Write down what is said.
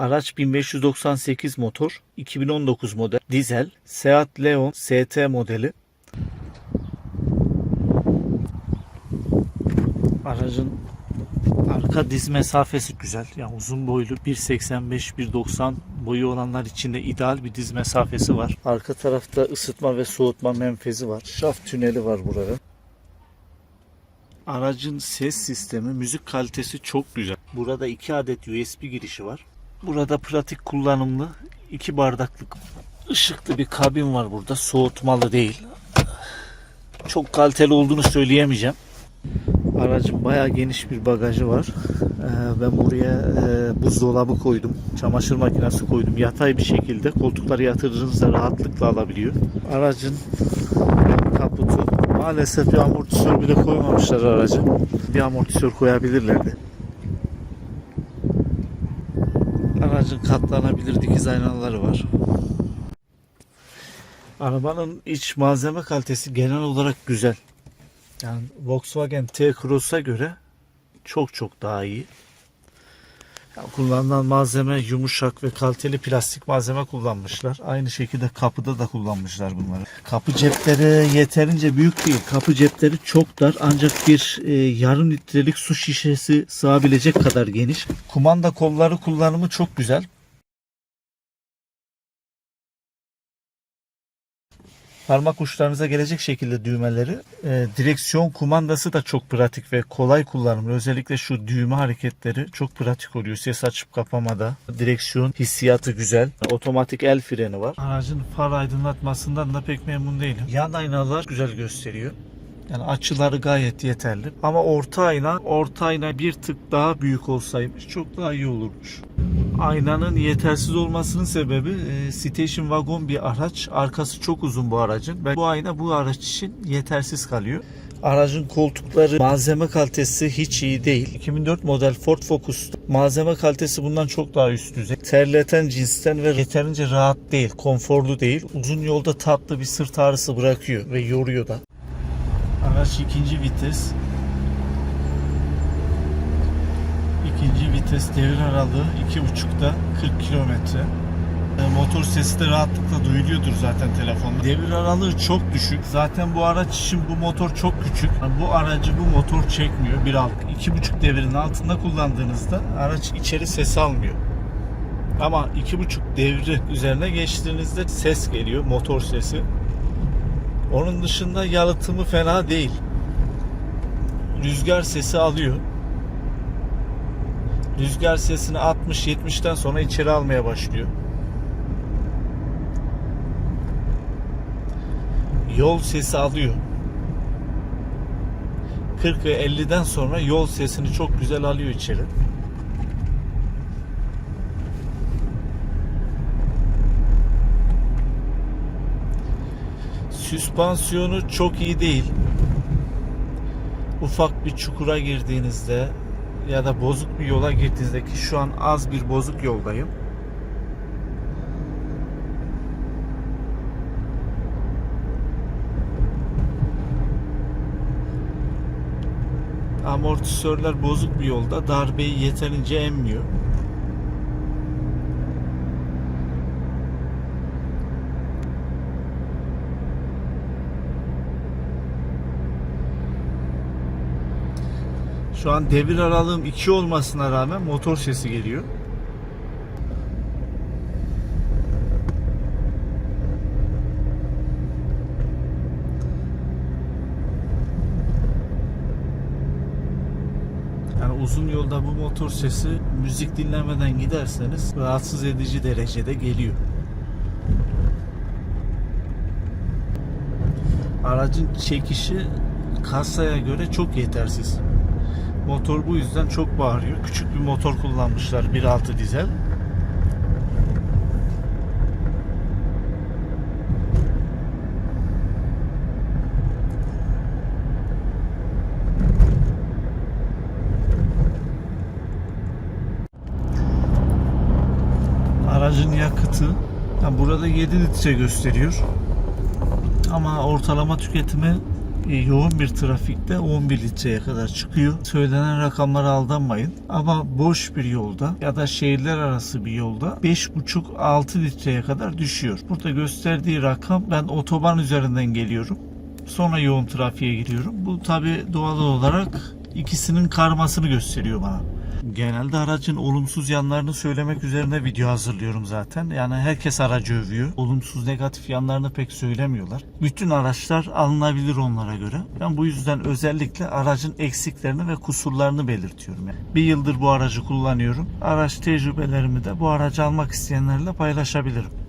Araç 1598 motor, 2019 model, dizel, Seat Leon ST modeli. Aracın arka diz mesafesi güzel. Yani uzun boylu 1.85-1.90 boyu olanlar için de ideal bir diz mesafesi var. Arka tarafta ısıtma ve soğutma menfezi var. Şaft tüneli var burada. Aracın ses sistemi, müzik kalitesi çok güzel. Burada iki adet USB girişi var. Burada pratik kullanımlı iki bardaklık ışıklı bir kabin var burada. Soğutmalı değil. Çok kaliteli olduğunu söyleyemeyeceğim. Aracın bayağı geniş bir bagajı var. Ee, ben buraya e, buzdolabı koydum. Çamaşır makinesi koydum. Yatay bir şekilde koltukları yatırdığınızda rahatlıkla alabiliyor. Aracın kaputu maalesef bir amortisör bile koymamışlar araca. Bir amortisör koyabilirlerdi. Aracın katlanabilir dikiz aynaları var. Arabanın iç malzeme kalitesi genel olarak güzel. Yani Volkswagen T-Cross'a göre çok çok daha iyi. Yani kullanılan malzeme yumuşak ve kaliteli plastik malzeme kullanmışlar. Aynı şekilde kapıda da kullanmışlar bunları. Kapı cepleri yeterince büyük değil. Kapı cepleri çok dar ancak bir e, yarım litrelik su şişesi sığabilecek kadar geniş. Kumanda kolları kullanımı çok güzel. Parmak uçlarınıza gelecek şekilde düğmeleri. E, direksiyon kumandası da çok pratik ve kolay kullanımlı. Özellikle şu düğme hareketleri çok pratik oluyor. Ses açıp kapamada. Direksiyon hissiyatı güzel. Otomatik el freni var. Aracın far aydınlatmasından da pek memnun değilim. Yan aynalar güzel gösteriyor. Yani açıları gayet yeterli. Ama orta ayna, orta ayna bir tık daha büyük olsaymış çok daha iyi olurmuş. Aynanın yetersiz olmasının sebebi e, station wagon bir araç. Arkası çok uzun bu aracın. Ve bu ayna bu araç için yetersiz kalıyor. Aracın koltukları malzeme kalitesi hiç iyi değil. 2004 model Ford Focus malzeme kalitesi bundan çok daha üst düzey. Terleten cinsten ve yeterince rahat değil, konforlu değil. Uzun yolda tatlı bir sırt ağrısı bırakıyor ve yoruyor da. Araç ikinci vites. İkinci vites devir aralığı 2.5'da 40 kilometre. E, Motor sesi de rahatlıkla duyuluyordur zaten telefonda. Devir aralığı çok düşük. Zaten bu araç için bu motor çok küçük. Bu aracı bu motor çekmiyor. 1.6 2.5 devirin altında kullandığınızda araç içeri ses almıyor. Ama 2.5 devri üzerine geçtiğinizde ses geliyor. Motor sesi. Onun dışında yalıtımı fena değil. Rüzgar sesi alıyor. Rüzgar sesini 60-70'ten sonra içeri almaya başlıyor. Yol sesi alıyor. 40 ve 50'den sonra yol sesini çok güzel alıyor içeri. Süspansiyonu çok iyi değil. Ufak bir çukura girdiğinizde ya da bozuk bir yola girdiğinizde ki şu an az bir bozuk yoldayım. Amortisörler bozuk bir yolda darbeyi yeterince emmiyor. Şu an devir aralığım 2 olmasına rağmen motor sesi geliyor. Yani uzun yolda bu motor sesi müzik dinlemeden giderseniz rahatsız edici derecede geliyor. Aracın çekişi kasaya göre çok yetersiz. Motor bu yüzden çok bağırıyor. Küçük bir motor kullanmışlar 1.6 dizel. Aracın yakıtı yani burada 7 litre gösteriyor. Ama ortalama tüketimi yoğun bir trafikte 11 litreye kadar çıkıyor. Söylenen rakamlara aldanmayın. Ama boş bir yolda ya da şehirler arası bir yolda 5,5-6 litreye kadar düşüyor. Burada gösterdiği rakam ben otoban üzerinden geliyorum. Sonra yoğun trafiğe giriyorum. Bu tabi doğal olarak ikisinin karmasını gösteriyor bana. Genelde aracın olumsuz yanlarını söylemek üzerine video hazırlıyorum zaten. Yani herkes aracı övüyor. Olumsuz negatif yanlarını pek söylemiyorlar. Bütün araçlar alınabilir onlara göre. Ben bu yüzden özellikle aracın eksiklerini ve kusurlarını belirtiyorum. Yani bir yıldır bu aracı kullanıyorum. Araç tecrübelerimi de bu aracı almak isteyenlerle paylaşabilirim.